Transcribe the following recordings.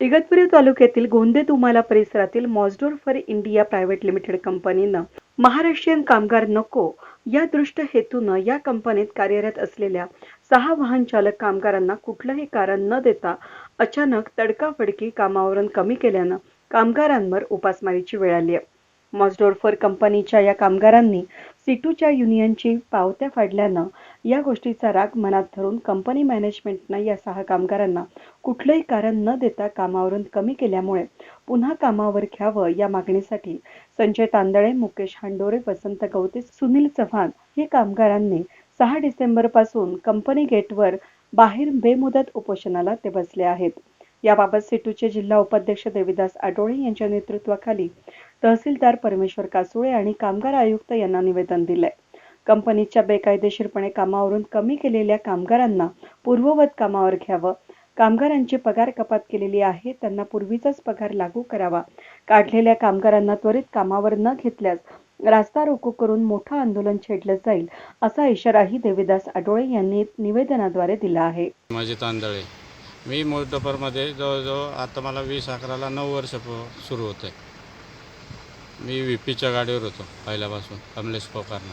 इगतपुरी तालुक्यातील गोंदे तुमाला परिसरातील मॉजडोर फॉर इंडिया प्रायव्हेट लिमिटेड कंपनीनं महाराष्ट्रीयन कामगार नको या दृष्ट हेतूनं या कंपनीत कार्यरत असलेल्या सहा वाहन चालक कामगारांना कुठलंही कारण न देता अचानक तडकाफडकी कामावरून कमी केल्यानं कामगारांवर उपासमारीची वेळ आली आहे. मॉस्डोरफर कंपनीच्या या कामगारांनी सिटूच्या युनियनची पावत्या फाडल्यानं या गोष्टीचा राग मनात धरून कंपनी मॅनेजमेंटनं या सहा कामगारांना कुठलंही कारण न देता कामावरून कमी केल्यामुळे पुन्हा कामावर घ्यावं या मागणीसाठी संजय तांदळे मुकेश हांडोरे वसंत गवते सुनील चव्हाण हे कामगारांनी सहा डिसेंबरपासून कंपनी गेटवर बाहेर बेमुदत उपोषणाला ते बसले आहेत. याबाबत सेटूचे जिल्हा उपाध्यक्ष देविदास आडोळे यांच्या नेतृत्वाखाली तहसीलदार परमेश्वर कासुळे आणि कामगार आयुक्त यांना निवेदन दिलंय. कंपनीच्या बेकायदेशीरपणे कामावरून कमी केलेल्या कामगारांना पूर्ववत कामावर घ्यावं. कामगारांची पगार कपात केलेली आहे त्यांना पूर्वीचाच पगार लागू करावा. काढलेल्या कामगारांना त्वरित कामावर न घेतल्यास रास्ता रोको करून मोठं आंदोलन छेडलं जाईल असा इशाराही देवीदास आडोळे यांनी निवेदनाद्वारे दिला आहे. माझे तांदळे. मी मोर्दफरमध्ये जवळजवळ आता मला वीस अकराला नऊ वर्ष सुरू होते मी व्ही पीच्या गाडीवर होतो पहिल्यापासून कमलेश पोकारना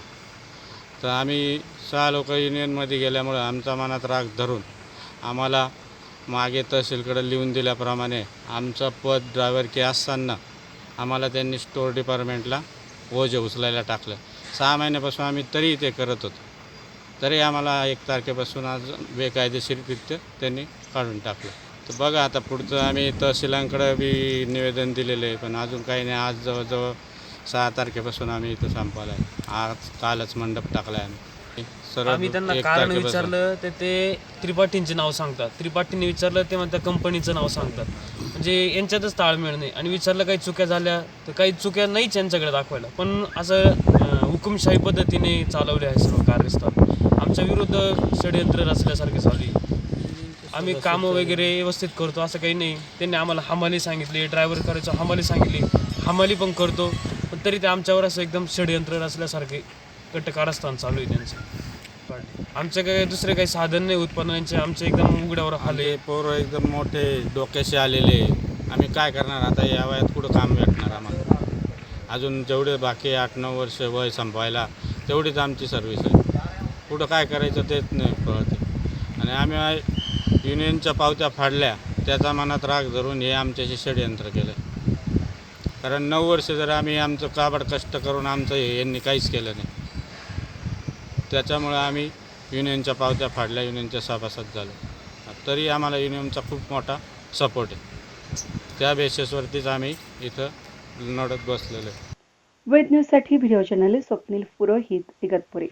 तर आम्ही सहा लोक युनियनमध्ये गेल्यामुळं आमच्या मनात राग धरून आम्हाला मागे तहसीलकडे लिहून दिल्याप्रमाणे आमचं पद ड्रायव्हर की असताना आम्हाला त्यांनी स्टोअर डिपार्टमेंटला ओझे उचलायला टाकलं. सहा महिन्यापासून आम्ही तरी ते करत होतो. तरी आम्हाला एक तारखेपासून आज बेकायदेशीररित्या त्यांनी काढून टाकलं. तर बघा आता पुढचं आम्ही तहसीलांकडे बी निवेदन दिलेलं आहे पण अजून काही नाही. आज जवळजवळ सहा तारखेपासून आम्ही इथं संपवलं आहे. आज कालच मंडप टाकला आहे आम्ही सर्व आम्ही त्यांना एक कारण तारखेपासून. विचारलं तर ते त्रिपाठींचे नाव सांगतात. त्रिपाठींनी विचारलं ते म्हणतात कंपनीचं नाव सांगतात. म्हणजे यांच्यातच ताळमेळ नाही. आणि विचारलं काही चुक्या झाल्या तर काही चुक्या नाहीच यांच्याकडे दाखवायला. पण असं अं, हुकुमशाही पद्धतीने चालवले आहे सर्व कार्यस्थळ. आमच्या विरुद्ध षडयंत्र रचल्यासारखे चालू आहे. आम्ही कामं वगैरे व्यवस्थित करतो असं काही नाही. त्यांनी आम्हाला हमाली सांगितली ड्रायव्हर करायचं हमाली सांगितली. हमाली पण करतो. पण तरी ते आमच्यावर असं एकदम षडयंत्र रचल्यासारखे कट कारस्थान चालू आहे त्यांचं. आमचं काही दुसरे काही साधन नाही उत्पादनांचे आमचे एकदम उघड्यावर आले. पोरं एकदम मोठे डोक्याशी आलेले. आम्ही काय करणार आता? या वयात कुठं काम भेटणार आम्हाला? अजून जेवढे बाकी आठ नऊ वर्ष वय संपवायला तेवढीच आमची सर्व्हिस आहे. कुठं काय करायचं तेच नाही कळते. आणि आम्ही युनियनच्या पावत्या फाडल्या त्याचा मनात राग धरून हे आमच्याशी षडयंत्र केलं कारण नऊ वर्ष जर आम्ही आमचं काबड कष्ट करून आमचं हे यांनी काहीच केलं नाही. त्याच्यामुळं आम्ही युनियनच्या पावत्या फाडल्या युनियनच्या सभासद झालो. तरी आम्हाला युनियनचा खूप मोठा सपोर्ट आहे. त्या बेसिसवरतीच आम्ही इथं लढत बसलेलो आहे. वेद न्यूजसाठी व्हिडिओ जर्नलिस्ट स्वप्नील पुरोहित इगतपुरी.